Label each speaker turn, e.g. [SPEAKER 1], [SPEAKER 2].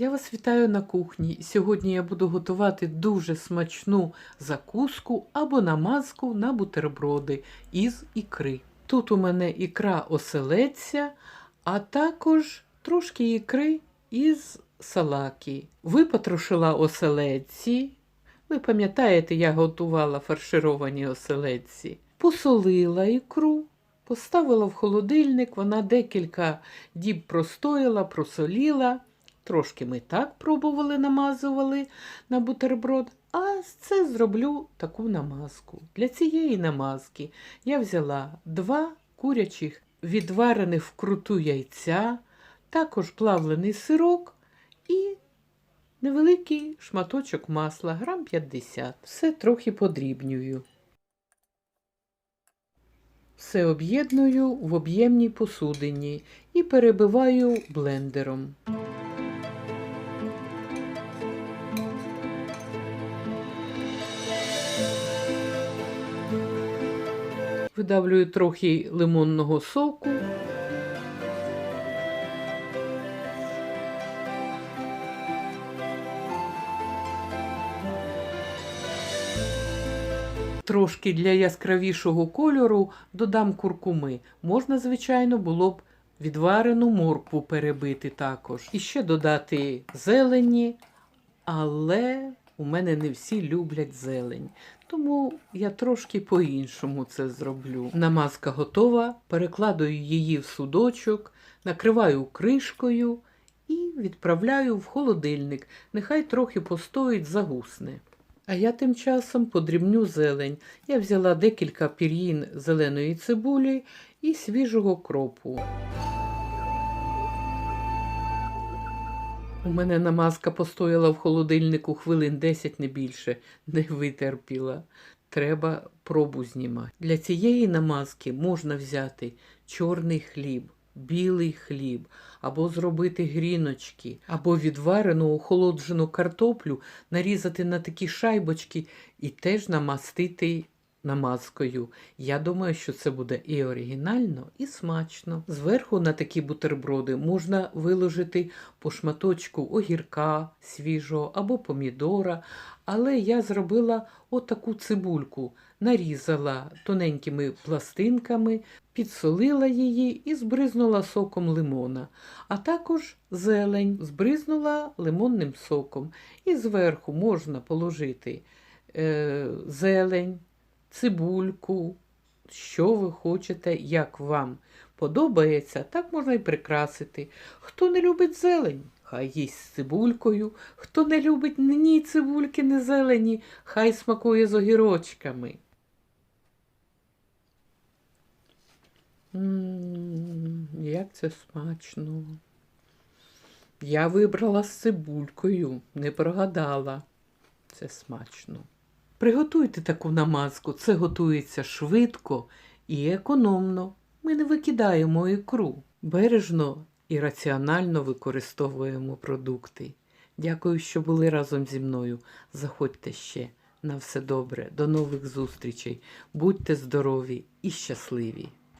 [SPEAKER 1] Я вас вітаю на кухні. Сьогодні я буду готувати дуже смачну закуску або намазку на бутерброди із ікри. Тут у мене ікра оселедця, а також трошки ікри із салаки. Випотрошила оселедці. Ви пам'ятаєте, я готувала фаршировані оселедці. Посолила ікру, поставила в холодильник, вона декілька діб простояла, просоліла. Трошки ми так пробували, намазували на бутерброд. А це зроблю таку намазку. Для цієї намазки я взяла два курячих відварених вкруту яйця, також плавлений сирок і невеликий шматочок масла, грам 50. Все трохи подрібнюю. Все об'єдную в об'ємній посудині і перебиваю блендером. Видавлюю трохи лимонного соку. Трошки для яскравішого кольору додам куркуми. Можна, звичайно, було б відварену моркву перебити також. І ще додати зелені, але у мене не всі люблять зелень. Тому я трошки по-іншому це зроблю. Намазка готова, перекладаю її в судочок, накриваю кришкою і відправляю в холодильник. Нехай трохи постоїть, загусне. А я тим часом подрібню зелень. Я взяла декілька пір'їн зеленої цибулі і свіжого кропу. У мене намазка постояла в холодильнику хвилин 10 не більше, не витерпіла. Треба пробу знімати. Для цієї намазки можна взяти чорний хліб, білий хліб, або зробити гріночки, або відварену охолоджену картоплю, нарізати на такі шайбочки і теж намастити намазкою. Я думаю, що це буде і оригінально, і смачно. Зверху на такі бутерброди можна виложити по шматочку огірка свіжого або помідора. Але я зробила отаку цибульку, нарізала тоненькими пластинками, підсолила її і збризнула соком лимона. А також зелень збризнула лимонним соком. І зверху можна положити е, зелень цибульку, що ви хочете, як вам подобається, так можна і прикрасити. Хто не любить зелень, хай їсть з цибулькою, хто не любить ні цибульки, ні зелені, хай смакує з огірочками. М, Як це смачно. Я вибрала з цибулькою, не прогадала. Це смачно. Приготуйте таку намазку, це готується швидко і економно. Ми не викидаємо ікру. Бережно і раціонально використовуємо продукти. Дякую, що були разом зі мною. Заходьте ще. На все добре. До нових зустрічей. Будьте здорові і щасливі!